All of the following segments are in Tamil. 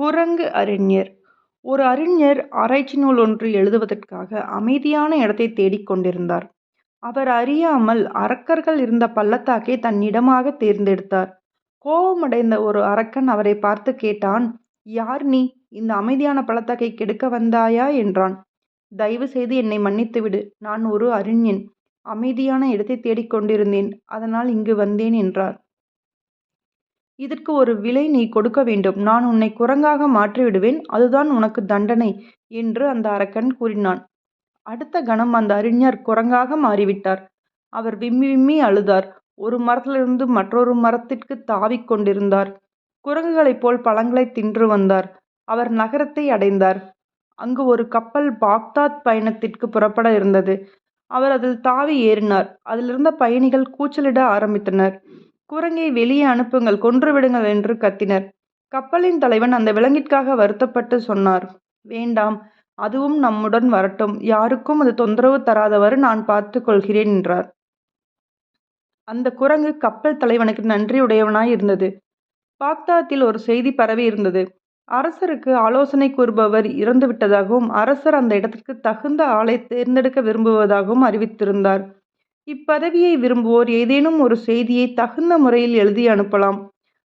குரங்கு அறிஞர் ஒரு அறிஞர் ஆராய்ச்சி நூல் ஒன்று எழுதுவதற்காக அமைதியான இடத்தை தேடிக் கொண்டிருந்தார். அவர் அறியாமல் அரக்கர்கள் இருந்த பள்ளத்தாக்கை தன் தேர்ந்தெடுத்தார். கோபமடைந்த ஒரு அரக்கன் அவரை பார்த்துக் கேட்டான் யார் நீ? இந்த அமைதியான பள்ளத்தாக்கை கெடுக்க வந்தாயா? என்றான். தயவு செய்து என்னை மன்னித்துவிடு. நான் ஒரு அறிஞன். அமைதியான இடத்தைத் தேடிக் கொண்டிருந்தேன். அதனால் இங்கு வந்தேன் என்றார். இதற்கு ஒரு விலை நீ கொடுக்க வேண்டும். நான் உன்னை குரங்காக மாற்றிவிடுவேன். அதுதான் உனக்கு தண்டனை என்று அந்த அரக்கன் கூறினான். அடுத்த கணம் அந்த அறிஞர் குரங்காக மாறிவிட்டார். அவர் விம்மி விம்மி அழுதார். ஒரு மரத்திலிருந்து மற்றொரு மரத்திற்கு தாவிக் கொண்டிருந்தார். குரங்குகளைப் போல் பழங்களை தின்று வந்தார். அவர் நகரத்தை அடைந்தார். அங்கு ஒரு கப்பல் பாக்தாத் பயணத்திற்கு புறப்பட இருந்தது. அவர் அதில் தாவி ஏறினார். அதிலிருந்த பயணிகள் கூச்சலிட ஆரம்பித்தனர். குரங்கை வெளியே அனுப்புங்கள் கொன்றுவிடுங்கள் என்று கத்தினர். கப்பலின் தலைவன் அந்த விலங்கிற்காக வருத்தப்பட்டு சொன்னார் வேண்டாம். அதுவும் நம்முடன் வரட்டும். யாருக்கும் அது தொந்தரவு தராதவாறு நான் பார்த்து கொள்கிறேன் என்றார். அந்த குரங்கு கப்பல் தலைவனுக்கு நன்றியுடையவனாய் இருந்தது. பாக்தாத்தில் ஒரு செய்தி பரவி இருந்தது அரசருக்கு ஆலோசனை கூறுபவர் இறந்துவிட்டதாகவும் அரசர் அந்த இடத்திற்கு தகுந்த ஆளை தேர்ந்தெடுக்க விரும்புவதாகவும் அறிவித்திருந்தார். இப்பதவியை விரும்புவோர் ஏதேனும் ஒரு செய்தியை தகுந்த முறையில் எழுதி அனுப்பலாம்.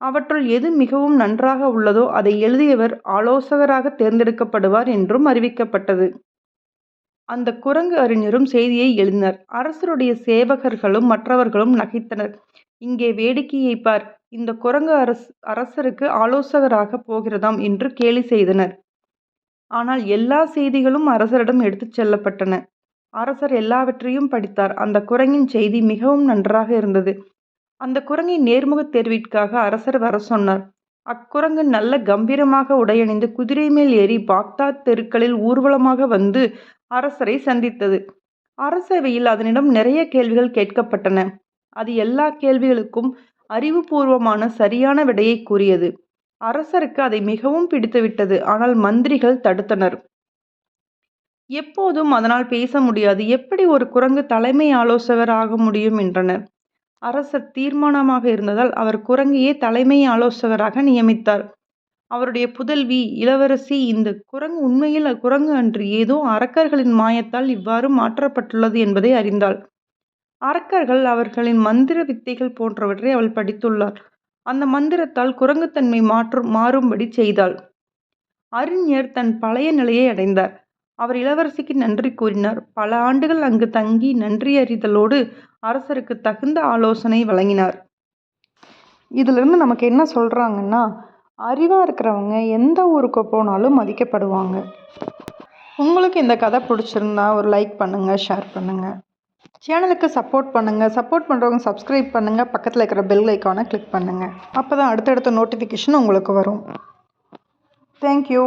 அவற்றுள் எது மிகவும் நன்றாக உள்ளதோ அதை எழுதியவர் ஆலோசகராக தேர்ந்தெடுக்கப்படுவார் என்றும் அறிவிக்கப்பட்டது. அந்த குரங்கு அறிஞரும் செய்தியை எழுதினார். அரசருடைய சேவகர்களும் மற்றவர்களும் நகைத்தனர். இங்கே வேடிக்கையைப் பார். இந்த குரங்கு அரசருக்கு ஆலோசகராகப் போகிறதாம் என்று கேலி செய்தனர். ஆனால் எல்லா செய்திகளும் அரசரிடம் எடுத்துச் செல்லப்பட்டன. அரசர் எல்லாவற்றையும் படித்தார். அந்த குரங்கின் செய்தி மிகவும் நன்றாக இருந்தது. அந்த குரங்கை நேர்முகத் தேர்விற்காக அரசர் வர சொன்னார். அக்குரங்கு நல்ல கம்பீரமாக உடையணிந்து குதிரை மேல் ஏறி பாக்தாத் தெருக்களில் ஊர்வலமாக வந்து அரசரை சந்தித்தது. அரசவையில் அதனிடம் நிறைய கேள்விகள் கேட்கப்பட்டன. அது எல்லா கேள்விகளுக்கும் அறிவுபூர்வமான சரியான விடையை கூறியது. அரசருக்கு அதை மிகவும் பிடித்துவிட்டது. ஆனால் மந்திரிகள் தடுத்தனர். எப்போதும் அதனால் பேச முடியாது. எப்படி ஒரு குரங்கு தலைமை ஆலோசகர் ஆக முடியும் என்றனர். அரசர் தீர்மானமாக இருந்ததால் அவர் குரங்கையே தலைமை ஆலோசகராக நியமித்தார். அவருடைய புதல்வி இளவரசி இந்த குரங்கு உண்மையில் குரங்கு அன்று ஏதோ அரக்கர்களின் மாயத்தால் இவ்வாறு மாற்றப்பட்டுள்ளது என்பதை அறிந்தாள். அரக்கர்கள் அவர்களின் மந்திர வித்தைகள் போன்றவற்றை அவள் படித்துள்ளார் அந்த மந்திரத்தால் குரங்குத்தன்மை மாறும்படி செய்தாள். அறிஞர் தன் பழைய நிலையை அடைந்தார். அவர் இளவரசிக்கு நன்றி கூறினார். பல ஆண்டுகள் அங்கு தங்கி நன்றியறிதலோடு அரசருக்கு தகுந்த ஆலோசனை வழங்கினார். இதிலிருந்து நமக்கு என்ன சொல்கிறாங்கன்னா அறிவாக இருக்கிறவங்க எந்த ஊருக்கு போனாலும் மதிக்கப்படுவாங்க. உங்களுக்கு இந்த கதை பிடிச்சிருந்தா ஒரு லைக் பண்ணுங்கள் ஷேர் பண்ணுங்கள் சேனலுக்கு சப்போர்ட் பண்ணுங்கள் சப்போர்ட் பண்ணுறவங்க சப்ஸ்கிரைப் பண்ணுங்கள் பக்கத்தில் இருக்கிற பெல் ஐக்கானை கிளிக் அப்போ தான் அடுத்தடுத்த நோட்டிஃபிகேஷன் உங்களுக்கு வரும். தேங்க்யூ